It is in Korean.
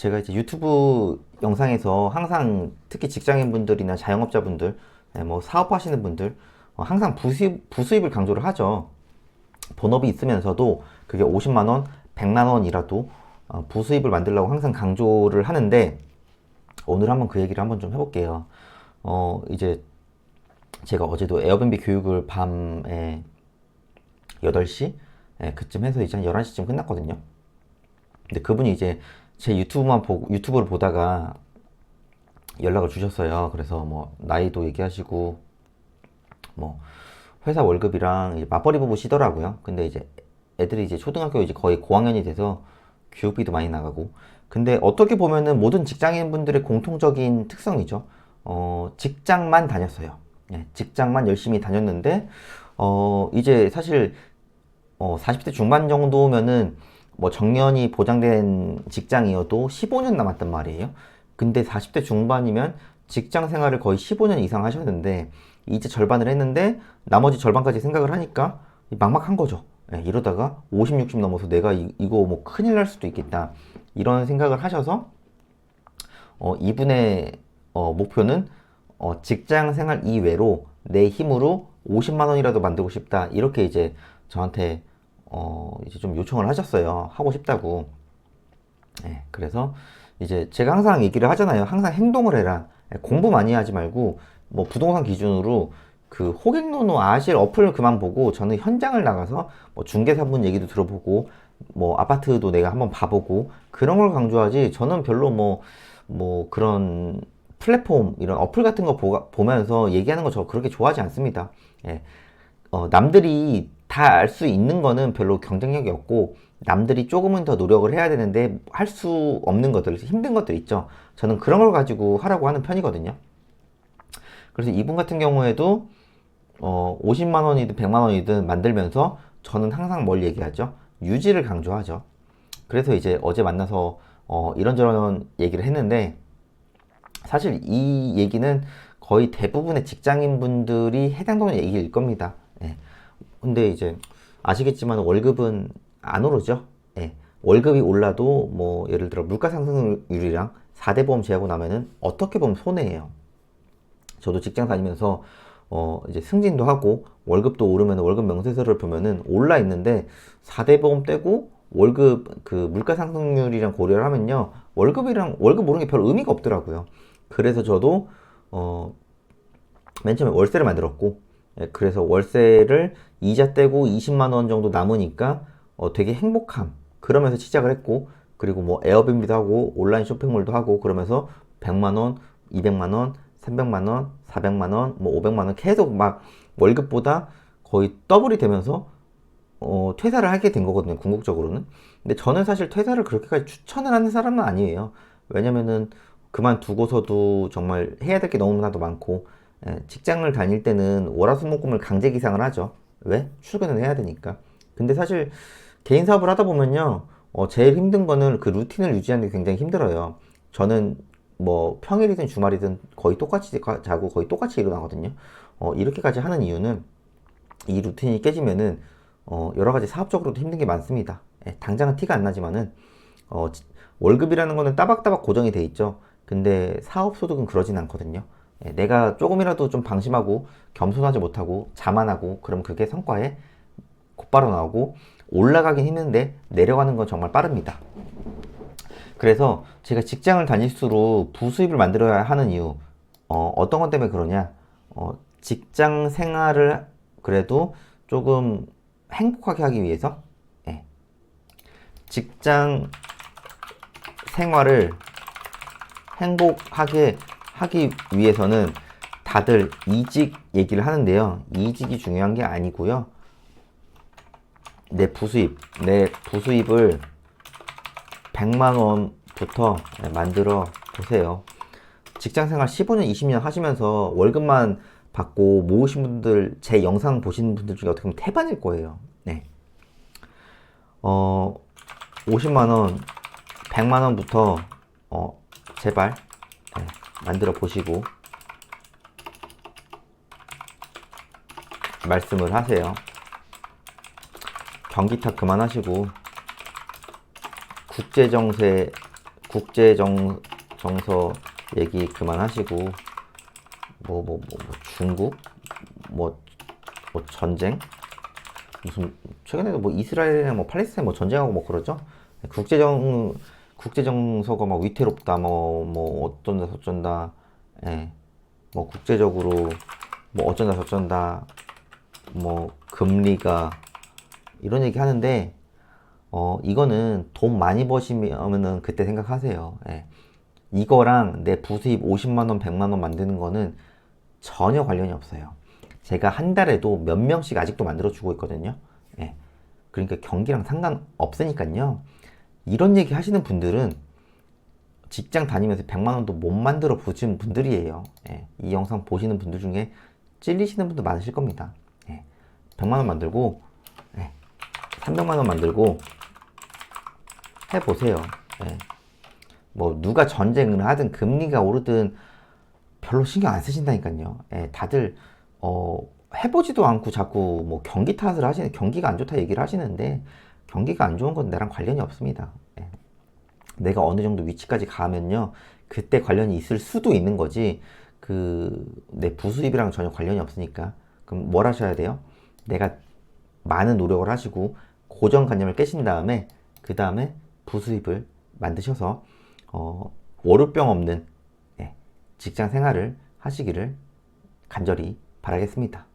제가 이제 유튜브 영상에서 항상 특히 직장인분들이나 자영업자분들, 네, 뭐 사업하시는 분들 어, 항상 부수입, 부수입을 강조를 하죠. 본업이 있으면서도 그게 50만 원, 100만 원이라도 어, 부수입을 만들려고 항상 강조를 하는데 오늘 한번 그 얘기를 한번 좀 해볼게요. 어, 이제 제가 어제도 에어비앤비 교육을 밤에 8시 예, 그쯤 해서 이제 한 11시쯤 끝났거든요. 근데 그분이 이제 제 유튜브만 보고 유튜브를 보다가 연락을 주셨어요. 그래서 뭐 나이도 얘기하시고 뭐 회사 월급이랑 맞벌이 부부시더라고요. 근데 이제 애들이 이제 초등학교 이제 거의 고학년이 돼서 교육비도 많이 나가고. 근데 어떻게 보면은 모든 직장인분들의 공통적인 특성이죠. 어, 직장만 다녔어요. 예, 직장만 열심히 다녔는데, 어, 이제 사실, 어, 40대 중반 정도면은 뭐 정년이 보장된 직장이어도 15년 남았단 말이에요. 근데 40대 중반이면 직장 생활을 거의 15년 이상 하셨는데, 이제 절반을 했는데, 나머지 절반까지 생각을 하니까 막막한 거죠. 예, 이러다가 50, 60 넘어서 내가 이, 이거 뭐 큰일 날 수도 있겠다. 이런 생각을 하셔서, 어, 이분의 어, 목표는 어, 직장 생활 이외로 내 힘으로 50만 원이라도 만들고 싶다. 이렇게 이제 저한테 어, 이제 좀 요청을 하셨어요. 하고 싶다고. 예, 그래서 이제 제가 항상 얘기를 하잖아요. 항상 행동을 해라. 예, 공부 많이 하지 말고 뭐 부동산 기준으로 그 호갱노노 아실 어플 그만 보고 저는 현장을 나가서 뭐 중개사분 얘기도 들어보고 뭐 아파트도 내가 한번 봐보고 그런 걸 강조하지 저는 별로 뭐뭐 그런 플랫폼 이런 어플 같은 거 보, 보면서 얘기하는 거 저 그렇게 좋아하지 않습니다. 예. 어, 남들이 다 알 수 있는 거는 별로 경쟁력이 없고 남들이 조금은 더 노력을 해야 되는데 할 수 없는 것들 힘든 것들 있죠. 저는 그런 걸 가지고 하라고 하는 편이거든요. 그래서 이분 같은 경우에도 어, 50만 원이든 100만 원이든 만들면서 저는 항상 뭘 얘기하죠? 유지를 강조하죠. 그래서 이제 어제 만나서 어, 이런저런 얘기를 했는데 사실 이 얘기는 거의 대부분의 직장인 분들이 해당되는 얘기일 겁니다. 예. 근데 이제 아시겠지만 월급은 안 오르죠. 예. 월급이 올라도 뭐 예를 들어 물가 상승률이랑 4대 보험 제하고 나면은 어떻게 보면 손해예요. 저도 직장 다니면서 어 이제 승진도 하고 월급도 오르면 월급 명세서를 보면은 올라 있는데 4대 보험 떼고 월급 그 물가 상승률이랑 고려를 하면요 월급이랑 월급 오르는 게별 의미가 없더라고요. 그래서 저도 어 맨 처음에 월세를 만들었고 예, 그래서 월세를 이자 떼고 20만 원 정도 남으니까 어 되게 행복함 그러면서 시작을 했고 그리고 뭐 에어비앤비도 하고 온라인 쇼핑몰도 하고 그러면서 100만 원, 200만 원, 300만 원, 400만 원, 뭐 500만 원 계속 막 월급보다 거의 더블이 되면서 어, 퇴사를 하게 된 거거든요. 궁극적으로는. 근데 저는 사실 퇴사를 그렇게까지 추천을 하는 사람은 아니에요. 왜냐면은 그만두고서도 정말 해야 될 게 너무나도 많고 예, 직장을 다닐 때는 월화수목금을 강제 기상을 하죠. 왜? 출근을 해야 되니까. 근데 사실 개인 사업을 하다 보면요. 어, 제일 힘든 거는 그 루틴을 유지하는 게 굉장히 힘들어요. 저는 뭐 평일이든 주말이든 거의 똑같이 가- 자고 거의 똑같이 일어나거든요. 어, 이렇게까지 하는 이유는 이 루틴이 깨지면은 어, 여러 가지 사업적으로도 힘든 게 많습니다. 예, 당장은 티가 안 나지만은 어, 지- 월급이라는 거는 따박따박 고정이 돼 있죠. 근데 사업 소득은 그러진 않거든요. 예, 내가 조금이라도 좀 방심하고 겸손하지 못하고 자만하고 그럼 그게 성과에 곧바로 나오고 올라가긴 힘든데 내려가는 건 정말 빠릅니다. 그래서 제가 직장을 다닐수록 부수입을 만들어야 하는 이유 어, 어떤 것 때문에 그러냐 어, 직장 생활을 그래도 조금 행복하게 하기 위해서 예. 직장 생활을 행복하게 하기 위해서는 다들 이직 얘기를 하는데요. 이직이 중요한 게 아니고요. 내 부수입, 내 부수입을 100만 원부터 만들어 보세요. 직장 생활 15년, 20년 하시면서 월급만 받고 모으신 분들, 제 영상 보시는 분들 중에 어떻게 보면 태반일 거예요. 네. 어, 50만 원, 100만 원부터 어, 제발 네, 만들어 보시고 말씀을 하세요. 경기 탓 그만하시고 국제 정세 국제 정 정서 얘기 그만하시고 뭐뭐 뭐 중국 뭐, 뭐 전쟁 무슨 최근에도 뭐 이스라엘이랑 뭐 팔레스타인 뭐 전쟁하고 뭐 그러죠. 국제정 국제 정서가 막 위태롭다 뭐 뭐 어쩐다 저쩐다 예. 뭐 국제적으로 뭐 어쩐다 저쩐다 뭐 금리가 이런 얘기 하는데 어 이거는 돈 많이 버시면은 그때 생각하세요. 예. 이거랑 내 부수입 50만 원, 100만 원 만드는 거는 전혀 관련이 없어요. 제가 한 달에도 몇 명씩 아직도 만들어 주고 있거든요. 예. 그러니까 경기랑 상관 없으니까요. 이런 얘기 하시는 분들은 직장 다니면서 100만 원도 못 만들어 보신 분들이에요. 예. 이 영상 보시는 분들 중에 찔리시는 분들 많으실 겁니다. 예. 100만 원 만들고 예. 300만 원 만들고 해보세요. 예. 뭐 누가 전쟁을 하든 금리가 오르든 별로 신경 안 쓰신다니까요. 예, 다들 어, 해보지도 않고 자꾸 뭐 경기 탓을 하시는 경기가 안 좋다 얘기를 하시는데 경기가 안 좋은 건 나랑 관련이 없습니다. 예. 내가 어느 정도 위치까지 가면요 그때 관련이 있을 수도 있는 거지 그 내 부수입이랑 전혀 관련이 없으니까 그럼 뭘 하셔야 돼요? 내가 많은 노력을 하시고 고정관념을 깨신 다음에 그 다음에 부수입을 만드셔서 어, 월요병 없는 예, 직장 생활을 하시기를 간절히 바라겠습니다.